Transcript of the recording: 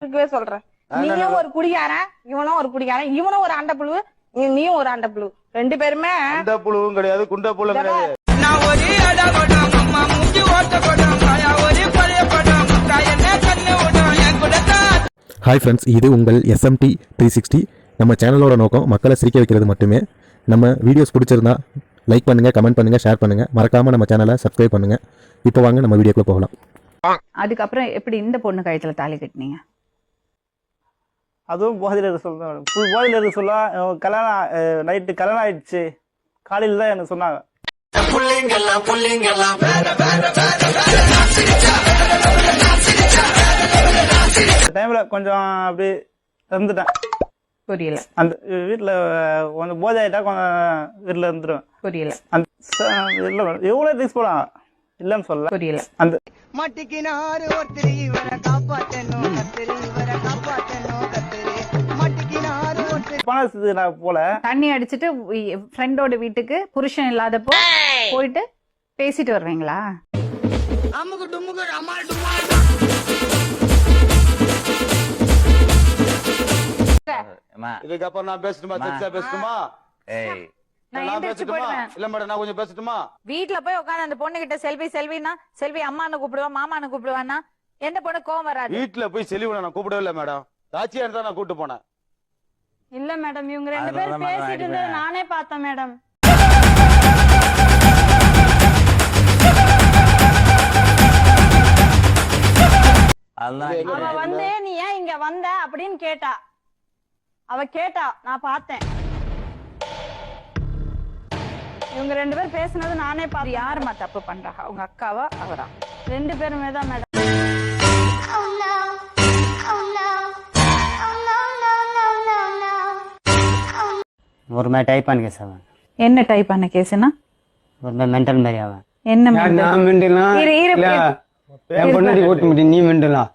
இருக்கவே சொல்றேன். நீயும் ஒரு குடிகாரன் இவனும் ஒரு குடிகாரன் இவனும் ஒரு அண்டப்புழு நீ- நீயும் ஒரு அண்டப்புழு ரெண்டு பேருமே குண்ட புழுவும் கிடையாது குண்ட புழு கிடையாது. ஹாய் ஃப்ரெண்ட்ஸ் இது உங்கள் எஸ்எம்டி த்ரீ சிக்ஸ்டி நம்ம சேனலோட நோக்கம் மக்களை சிரிக்க வைக்கிறது மட்டுமே. நம்ம வீடியோஸ் பிடிச்சிருந்தா லைக் பண்ணுங்கள் கமெண்ட் பண்ணுங்கள் ஷேர் பண்ணுங்கள் மறக்காமல் நம்ம சேனலை சப்ஸ்கிரைப் பண்ணுங்கள் இப்போ வாங்க நம்ம வீடியோக்குள்ளே போகலாம். அதுக்கப்புறம் எப்படி இந்த பொண்ணு கழுத்துல தாலி கட்டினீங்க? அதுவும் போதையில் இருக்க சொல்ல ஃபுல் போதையில் இருக்க சொல்ல கல்யாணம் நைட்டு கல்யாணம் ஆயிடுச்சு காலையில் தான் எனக்கு சொன்னாங்க டைம்ல கொஞ்சம் அப்படி இருந்துட்டேன் புரியல அந்த வீட்டில் கொஞ்சம் போதை ஆயிட்டா கொஞ்சம் வீட்டில் இருந்துருவேன் புரியல அந்த இல்லை மேடம் எவ்வளோ திங்ஸ் போலாம் இல்லைன்னு சொல்லல புரியல அந்த மட்டிக்கினாரு ஒருத்தர் இவரை காப்பாத்தணும் நான் போல. தண்ணி அடிச்சிட்டு ஃப்ரெண்டோட வீட்டுக்கு புருஷன் இல்லாதப்போ போயிட்டு பேசிட்டு வருவீங்களா? இதுக்கப்புறம் நான் பேசட்டுமா? செக்ஸா பேசட்டுமா? பேசட்டுமா? வீட்டுல போய் உட்காந்து அந்த பொண்ணு கிட்ட செல்வி செல்வினா செல்வி அம்மான்னு கூப்பிடுவா மாமான்னு கூப்பிடுவான்னா எந்த பொண்ணு கோவம் வராது. வீட்டுல போய் செலிவனை நான் கூப்பிடவே இல்லை மேடம். தாச்சியா இருந்தா நான் கூட்டு போனேன். இல்ல மேடம் இவங்க ரெண்டு பேரும் பேசிட்டு இருந்தது நானே பார்த்தேன் மேடம். அவ வந்து நீ ஏன் இங்க வந்த? அப்படின்னு கேட்டா. அவ கேட்டா நான் பார்த்தேன். இவங்க ரெண்டு பேரும் பேசுனது நானே பார்த்தேன். யாரும்மா தப்பு பண்றாங்க அவங்க அக்காவா? அவரா? ரெண்டு பேருமே தான் மேடம். ஒரு மாதிரி டைப் பண்ண கேஸ் அவன். என்ன டைப் பண்ண கேஸ்னா ஒரு மாதிரி மென்டல் மாதிரி அவன். என்ன? நான் மெண்டலாம் இரு, இரு. என் பொண்ணாடி ஓட்ட முடியும் நீ மெண்டலாம்